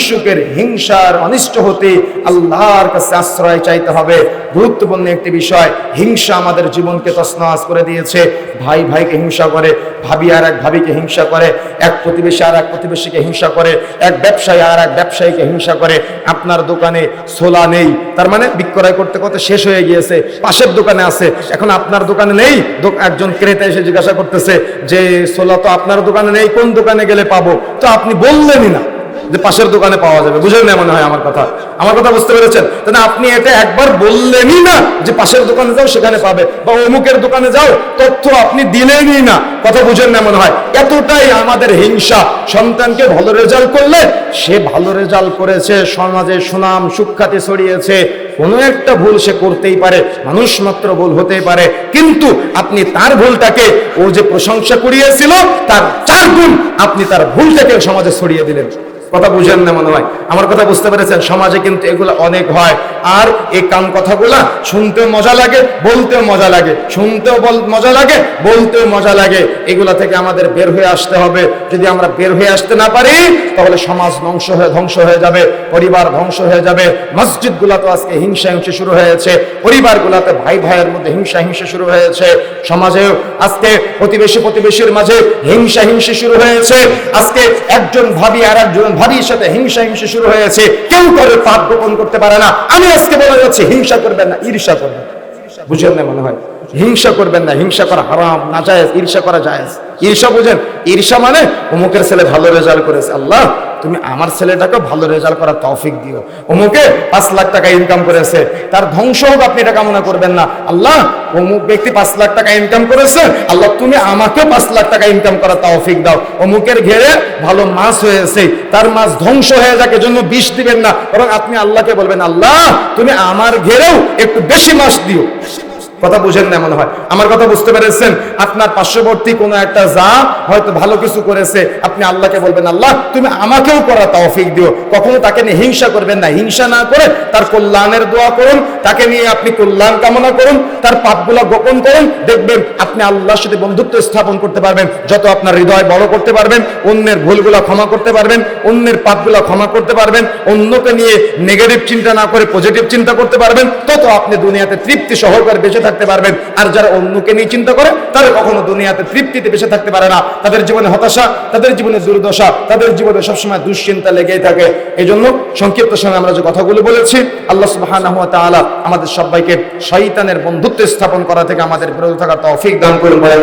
হিংসুকের হিংসার অনিষ্ট হতে আল্লাহর কাছে আশ্রয় চাইতে হবে। গুরুত্বপূর্ণ একটি বিষয়, হিংসা আমাদের জীবনকে তসনস করে দিয়েছে। ভাই ভাইকে হিংসা করে, ভাবি আর এক ভাবিকে হিংসা করে, এক প্রতিবেশী আর এক প্রতিবেশীকে হিংসা করে, এক ব্যবসায়ী আর এক ব্যবসায়ীকে হিংসা করে। আপনার দোকানে সোলা নেই, তার মানে বিক্রয় করতে করতে শেষ হয়ে গিয়েছে, পাশের দোকানে আছে। এখন আপনার দোকানে নেই একজন ক্রেতা এসে জিজ্ঞাসা করতেছে যে সোলা তো আপনার দোকানে নেই, কোন দোকানে গেলে পাবো? তো আপনি বললেনই না। যে পাশের দোকানে পাওয়া যাবে। বুঝলেন না মনে হয় আমার কথা। আমার কথা বুঝতে পেরেছেন? তাহলে আপনি এটা একবার বললেনই না যে পাশের দোকানে যাও, সেখানে পাবে। বা অমুকের দোকানে যাও, তথ্য আপনি দিলেনই না। কথা বুঝেন না মনে হয়। এতটাই আমাদের হিংসা। সন্তানকে ভালো রেজাল্ট করলে সে ভালো রেজাল্ট করেছে, সমাজে সুনাম সুখ্যাতি ছড়িয়েছে। কোনো একটা ভুল সে করতেই পারে। মানুষ মাত্র ভুল হতেই পারে। কিন্তু আপনি তার ভুলটাকে, ও যে প্রশংসা করিয়েছিল তার চার গুণ আপনি তার ভুলটাকে সমাজে ছড়িয়ে দিলেন। কথা বুঝেন না মনে হয়। আমার কথা বুঝতে পেরেছেন? সমাজে কিন্তু এগুলো অনেক হয়। আর এই কান কথাগুলা শুনতেও মজা লাগে, বলতেও মজা লাগে। শুনতেও মজা লাগে, বলতেও মজা লাগে। এগুলা থেকে আমাদের বের হয়ে আসতে হবে। যদি আমরা বের হয়ে আসতে না পারি, তাহলে সমাজ ধ্বংস হয়ে ধ্বংস হয়ে যাবে। পরিবার ধ্বংস হয়ে যাবে। মসজিদ তো আজকে হিংসা হিংসা শুরু হয়েছে। পরিবারগুলোতে ভাই ভাইয়ের মধ্যে হিংসা হিংসা শুরু হয়েছে। সমাজে আজকে প্রতিবেশী প্রতিবেশীর মাঝে হিংসা হিংসা শুরু হয়েছে। আজকে একজন ভাবি আর একজন ভাবির সাথে হিংসা হিংসা শুরু হয়েছে। কেউ করে পাপ গোপন করতে পারে না। আমি আজকে বলা যাচ্ছে হিংসা করবেন না, ঈর্ষা করবেন বুঝলেন না মনে হয়? হিংসা করবেন না, হিংসা করা হারাম না যায় ঈর্ষা করা যায় ঈর্ষা বুঝেন, ঈর্ষা মানে অমুকের ছেলে ভালো রেজাল্ট করেছে। আল্লাহ, তুমি আমার ছেলেটাকে ভালো রেজাল্ট করার তৌফিক দিও। অমুকে পাঁচ লাখ টাকা ইনকাম করেছে। তার ধ্বংস হোক, আপনি এটা কামনা করবেন না। আল্লাহ, অমুক ব্যক্তি পাঁচ লাখ টাকা ইনকাম করেছে। আল্লাহ, তুমি আমাকে পাঁচ লাখ টাকা ইনকাম করার তৌফিক দাও। অমুকের ঘেরে ভালো মাছ হয়েছে। তার মাছ ধ্বংস হয়ে যাক, এজন্য বিষ দিবেন না। বরং আপনি আল্লাহকে বলবেন, আল্লাহ, তুমি আমার ঘেরেও একটু বেশি মাছ দিও। কথা বুঝেন না মনে হয়। আমার কথা বুঝতে পেরেছেন? আপনার পার্শ্ববর্তী কোনো একটা যা হয়তো ভালো কিছু করেছে, আপনি আল্লাহকে বলবেন, আল্লাহ, তুমি আমাকেও করা তৌফিক দিও। কখনো তাকে নিয়ে হিংসা করবেন না। হিংসা না করে তার কল্যাণের দোয়া করুন, তাকে নিয়ে আপনি কল্যাণ কামনা করুন, তার পাপগুলো গোপন করুন, দেখবেন আপনি আল্লাহর সাথে বন্ধুত্ব স্থাপন করতে পারবেন, যত আপনার হৃদয় বড় করতে পারবেন, অন্যের ভুলগুলো ক্ষমা করতে পারবেন, অন্যের পাপগুলো ক্ষমা করতে পারবেন, অন্যকে নিয়ে নেগেটিভ চিন্তা না করে পজিটিভ চিন্তা করতে পারবেন, তত আপনি দুনিয়াতে তৃপ্তি সহকারে বেঁচে থাকতে পারবেন। আর যারা অন্যকে নিয়ে চিন্তা করে, তারা কখনো দুনিয়াতে তৃপ্তিতে বেঁচে থাকতে পারে না। তাদের জীবনে হতাশা, তাদের জীবনে দুর্দশা, তাদের জীবনে সবসময় দুশ্চিন্তা লেগেই থাকে। এই জন্য সংক্ষিপ্ত সময় আমরা যে কথাগুলো বলেছি, আল্লাহ তাআলা আমাদের সবাইকে শয়তানের বন্ধুত্ব স্থাপন করা থেকে আমাদের বিরত থাকার তৌফিক দান করুন বলেন